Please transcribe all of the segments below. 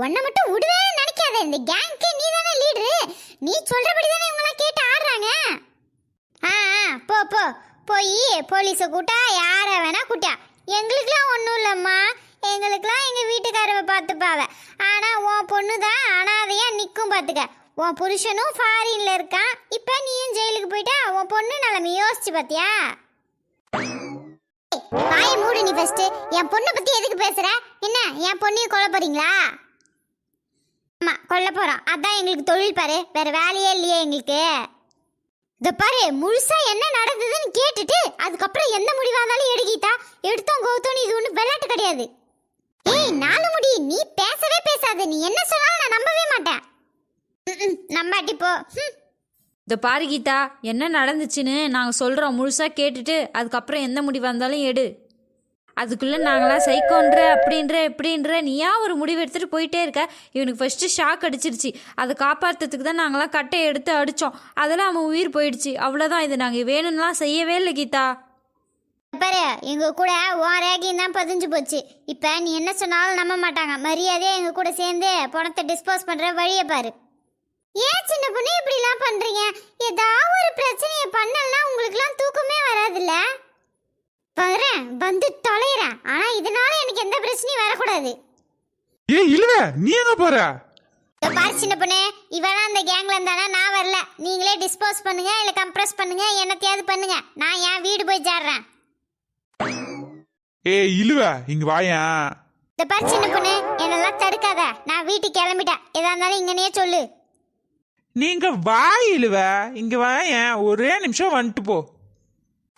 உன்னை மட்டும் விடுவேன்னு நினைக்காத. இந்த கேங்க்கு நீ தானே லீடரு நீ சொல்றபடி தானே இவங்களாம் கேட்டு ஆடுறாங்க. ஆ ஆ, போ போ. போய் போலீஸை கூட்டா யாரை வேணா கூட்டா. எங்களுக்கெல்லாம் ஒன்றும் இல்லைம்மா. எங்களுக்கெல்லாம் எங்கள் வீட்டுக்காரவை பார்த்துப்பாவ. ஆனால் உன் பொண்ணு தான் அனாதையாக நிற்கும் பார்த்துக்க உன் புருஷனும் ஃபாரின்ல இருக்கான். இப்போ நீயும் ஜெயிலுக்கு போயிட்டா உன் பொண்ணு நிலைமை யோசிச்சு பார்த்தியா வாய மூடு நீ ஃபர்ஸ்ட் என் பொண்ணை பற்றி எதுக்கு பேசுகிற என்ன என் பொண்ணையும் கொலை போறீங்களா? கொல்ல போகிறான் அதான் எங்களுக்கு தொழில் பாரு. வேறு வேலையே இல்லையே எங்களுக்கு. இதை பாரு முழுசா என்ன நடந்ததுன்னு கேட்டுட்டு அதுக்கப்புறம் எந்த முடிவாக இருந்தாலும் எடுக்கிட்டா எடுத்தோம் கௌத்தோன்னு இது ஒன்றும் விளையாட்டு கிடையாது. ஏய் நாலு முடி நீ பேசவே பேசாத. நீ என்ன சொன்னாலும் நான் நம்பவே மாட்டேன். நம்பாட்டி போ. ஹம். இந்த பாரு கீதா என்ன நடந்துச்சுன்னு நாங்கள் சொல்கிறோம் முழுசாக கேட்டுட்டு அதுக்கப்புறம் எந்த முடிவாக இருந்தாலும் எடு. அதுக்குள்ளே நாங்களாம் சைக்கோன்ற அப்படின்ற இப்படின்ற நீயா ஒரு முடிவு எடுத்துகிட்டு போயிட்டே இருக்க. இவனுக்கு ஃபஸ்ட்டு ஷாக் அடிச்சிருச்சு. அதை காப்பாற்றுறதுக்கு தான் நாங்களாம் கட்டையை எடுத்து அடித்தோம் அதெல்லாம் அவன் உயிர் போயிடுச்சு. அவ்வளோதான் இது நாங்கள் வேணும்லாம் செய்யவே இல்லை கீதா. பாரு எங்க கூட உன் ரேகையும் தான் பதிஞ்சு போச்சு. இப்போ நீ என்ன சொன்னாலும் நம்ப மாட்டாங்க. மரியாதையா எங்க கூட சேர்ந்து பணத்தை டிஸ்போஸ் பண்ற வழியை பாரு. ஏன் சின்ன பொண்ணு இப்படிலாம் பண்ணுறீங்க பண்றீங்க? ஏதாவது ஒரு பிரச்சனையை பண்ணலன்னா உங்களுக்குலாம் தூக்கமே வராதுல்ல? வந்து தொலைறேன் ஆனா இதனால எனக்கு எந்த பிரச்சனையும் வரக்கூடாது. ஏ இழுவ நீ எங்க போற? பாரு சின்ன பொண்ணு. இவனா அந்த கேங்ல இருந்தானா நான் வரல. நீங்களே டிஸ்போஸ் பண்ணுங்க இல்ல கம்ப்ரஸ் பண்ணுங்க என்னத்தையாவது பண்ணுங்க. நான் என் வீடு போய் சேர்றேன். ஏ இழுவ இங்க வாயேன் இந்த பாரு சின்ன பொண்ணு. என்னெல்லாம் தடுக்காத. நான் வீட்டுக்கு கிளம்பிட்டேன். எதா இருந்தாலும் இங்கனே சொல்லு. நீங்க வாய் இழுவ இங்க வாயேன் ஒரே நிமிஷம் வந்துட்டு போ.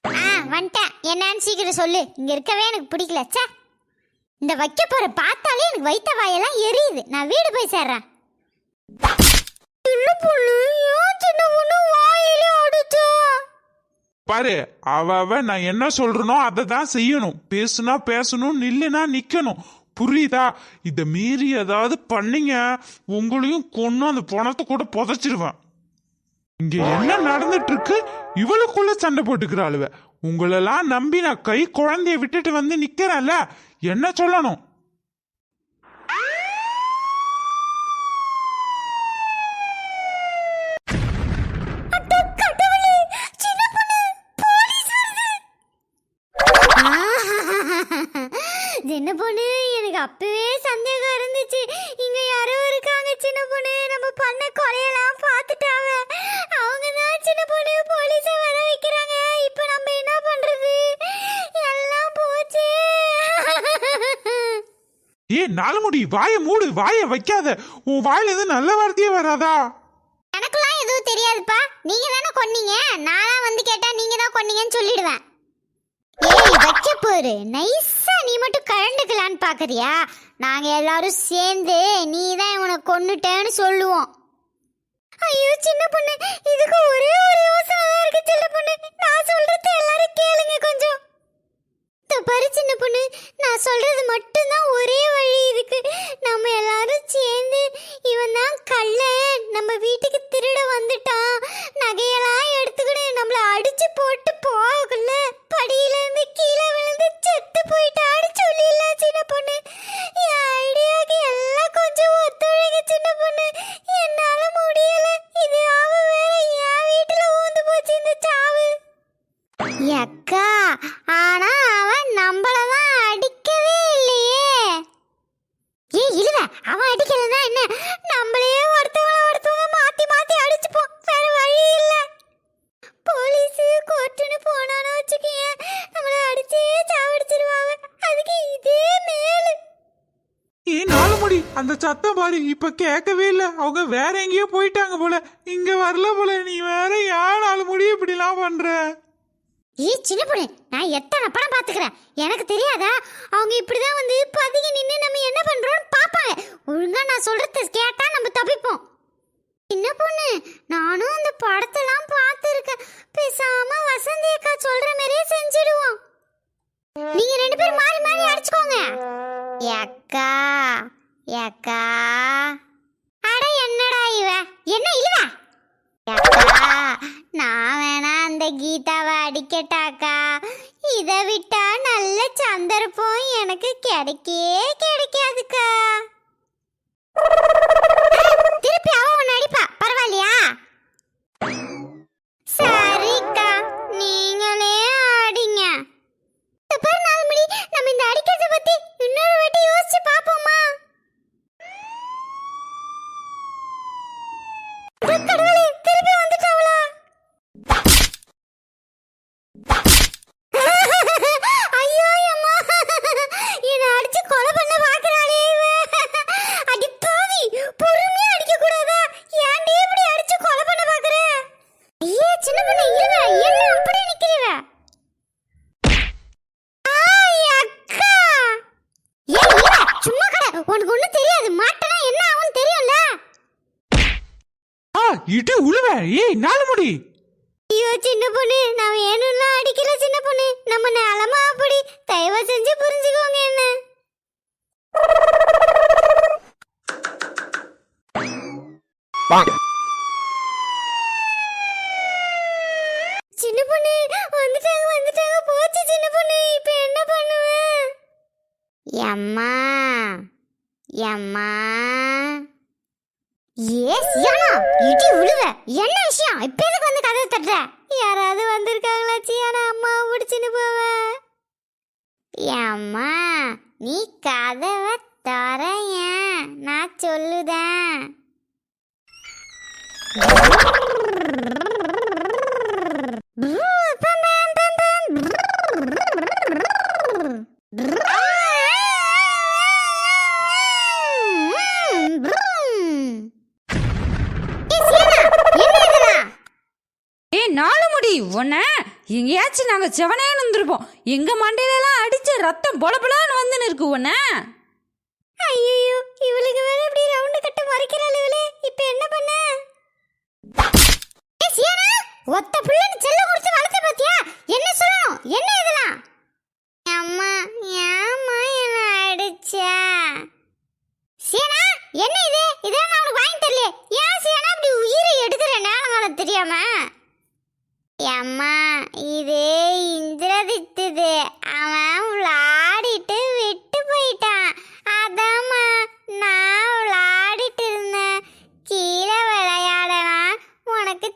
ஆ வந்துட்டேன். என்னன்னு சீக்கிரம் சொல்லு. இங்க இருக்கவே எனக்கு பிடிக்கல. ச்சே. இந்த வைக்க போற பார்த்தாலே எனக்கு வைத்த வாயெல்லாம் எரியுது. நான் வீடு போய் சேர்றேன். சின்ன பொண்ணு ஏன் சின்ன பொண்ணு அடிச்சா? பாரு அவ அவ நான் என்ன சொல்றனோ அதை தான் செய்யணும். பேசுனா பேசணும் நில்லுனா நிக்கணும். புரியுதா? இதை மீறி ஏதாவது பண்ணீங்க உங்களையும் கொண்டு அந்த பணத்தை கூட புதைச்சிருவேன். இங்க என்ன நடந்துட்டு இருக்கு இவளுக்குள்ள சண்டை போட்டுக்கிறாளுவ உங்களெல்லாம் நம்பி நான் கை குழந்தைய விட்டுட்டு வந்து நிக்கிறேன்ல. என்ன சொல்லணும்? கடவுளே சின்ன பொண்ணு எனக்கு அப்பவே சந்தேகம் இருந்துச்சு. இங்க யாரோ இருக்காங்க சின்ன பொண்ணு. நம்ம பண்ண கொலையெல்லாம் ஏ நாலுமுடி வாய மூடு வாய வைக்காத. உன் வாயில இருந்து நல்ல வார்த்தையே வராதா? எனக்குலாம் எதுவும் தெரியாதுப்பா. நீங்க தானே கொன்னீங்க? நானா வந்து கேட்டா நீங்க தான் கொன்னீங்கன்னு சொல்லிடுவேன். ஏய் வைக்க போரு. நைஸா நீ மட்டும் கழண்டுக்கலான்னு பாக்குறியா? நாங்க எல்லாரும் சேர்ந்து நீ தான் இவனை கொன்னுட்டேன்னு சொல்லுவோம். ஐயோ சின்ன பொண்ணு. இதுக்கு ஒரே ஒரு யோசனை தான் இருக்கு சின்ன பொண்ணு. நான் சொல்றது எல்லாரும் கேளுங்க கொஞ்சம். பாரு சின்ன பொண்ணு. நான் சொல்றது மட்டும்தான் ஒரே இருக்கு நம்ம எல்லாரும் சேர்ந்து இவன் தான் கள்ளன் நம்ம வீட்டுக்கு திருட வந்துட்டான். நகையெல்லாம் எடுத்துக்கிட்டு நம்மள அடிச்சு போட்டு போகல. படியில சத்தம் பாரு இப்ப கேட்கவே இல்லை. அவங்க வேற எங்கேயோ போயிட்டாங்க போல. இங்க வரல போல. நீ வேற ஏன் நாலுமுடி இப்படிலாம் பண்ற? ஏ சின்ன பொண்ணு நான் எத்தனை படம் பாத்துக்கிறேன் எனக்கு தெரியாதா? அவங்க இப்படிதான் வந்து பதுங்கி நின்று நம்ம என்ன பண்றோம்னு பாப்பாங்க ஒழுங்கா நான் சொல்றத கேட்டா நம்ம தப்பிப்போம். சின்ன பொண்ணு நானும் அந்த படத்தெல்லாம் பார்த்துருக்கேன். பேசாம வசந்தி அக்கா சொல்ற மாதிரியே செஞ்சிடுவோம். நீங்க ரெண்டு பேரும் மாறி மாறி அடிச்சுக்கோங்க. அக்கா. அக்கா அட என்னடா இவ? என்ன இழுவ? நான் வேணா அந்த கீதாவை அடிக்கட்டாக்கா. இதை விட்டா நல்ல சந்தர்ப்பம் எனக்கு கிடைக்கே கிடைக்காதுக்கா. திருப்பி அவன் அடிப்பா. இடி உழுவ. ஏய் நாலு முடி. ஐயோ சின்ன பொண்ணு நான் வேணும்லாம் அடிக்கல சின்ன பொண்ணு? நம்ம நிலமா அப்படி தயவு செஞ்சு புரிஞ்சுக்கோங்க என்ன. சின்ன பொண்ணு வந்துட்டாங்க வந்துட்டாங்க போச்சு சின்ன பொண்ணு. இப்போ என்ன பண்ணுவேன் எம்மா எம்மா. ஏஸ் யானா இடி உழுவ. என்ன விஷயம்? இப்ப எதுக்கு வந்து கதவை தட்டுற? யாராவது வந்திருக்காங்களா சியானா அம்மா பிடிச்சின்னு போவ. அம்மா நீ கதவை தரைய நான் சொல்லுதேன். உன்னை எங்கேயாச்சும் நாங்கள் செவனேன்னு இருந்திருப்போம் எங்கள் மண்டையிலலாம் அடித்து ரத்தம் பொலபொலான்னு வந்து இருக்கு உன்னை ஐயோ இவளுக்கு வேற இப்படி ரவுண்டு கட்ட மறைக்கிறாள் இவளே இப்போ என்ன பண்ண ஏய், சியானா, ஒத்த புள்ளன்னு செல்ல குடிச்சு வளர்த்த பாத்தியா என்ன சொல்லணும் என்ன இதெல்லாம் அம்மா ஏம்மா என்ன அடிச்சா சியானா என்ன இது இதெல்லாம் நான் உனக்கு வாங்கி தரலையே ஏன் சியானா இப்படி உயிரை எடுக்கிற நேரம் தெரியாம அம்மா இது இந்திரதித்துது அவன் விளாடிட்டு விட்டு போயிட்டான் அதாம்மா நான் விளாடிட்டு இருந்தேன் கீழே விளையாடலாம் உனக்கு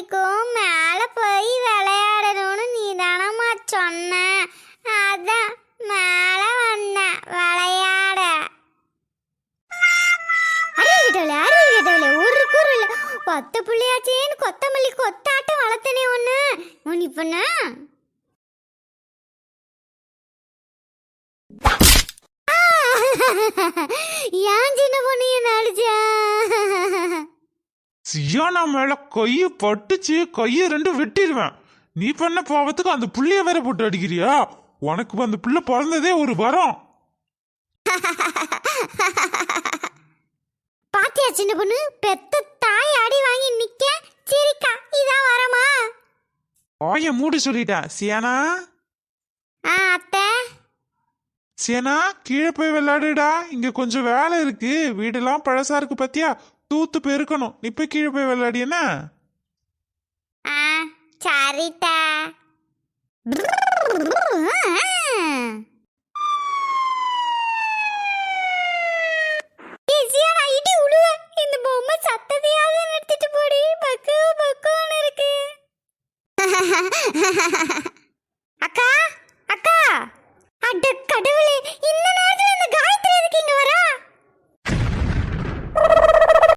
பிடிக்கும் மேலே போய் விளையாடணும்னு நீ தானம்மா சொன்ன. அதான் மேலே வந்த விளையாட. அறிவு கேட்டவளே ஒரு கூறு இல்ல கொத்த புள்ளையாச்சேன்னு கொத்தமல்லி கொத்தாட்டம் வளர்த்தனே ஒன்று உன் இப்ப ஏன் சின்ன பொண்ணு என்ன அடிச்சா? சியானா மேல கைய பட்டுச்சு கைய ரெண்டு வெட்டிடுவேன் நீ பண்ண பாவத்துக்கு அந்த புள்ளைய வேற போட்டு அடிக்கிறியா? உனக்கு அந்த புள்ள பிறந்ததே ஒரு வரம். பாத்தியா சின்ன பொண்ணு? பெத்த தாய் அடி வாங்கி நிக்க சிரிக்கா. இதான் வரமா? வாய மூடி சொல்லிட்டேன். சியானா? ஆ அத்தை. சியானா கீழே போய் விளையாடுடா. இங்க கொஞ்சம் வேலை இருக்கு. வீடெல்லாம் பழசா இருக்கு பாத்தியா? தூத்து பெருக்கணும். நீ போய் கீழே போய் விளையாடி என்ன? ஆ சரிதா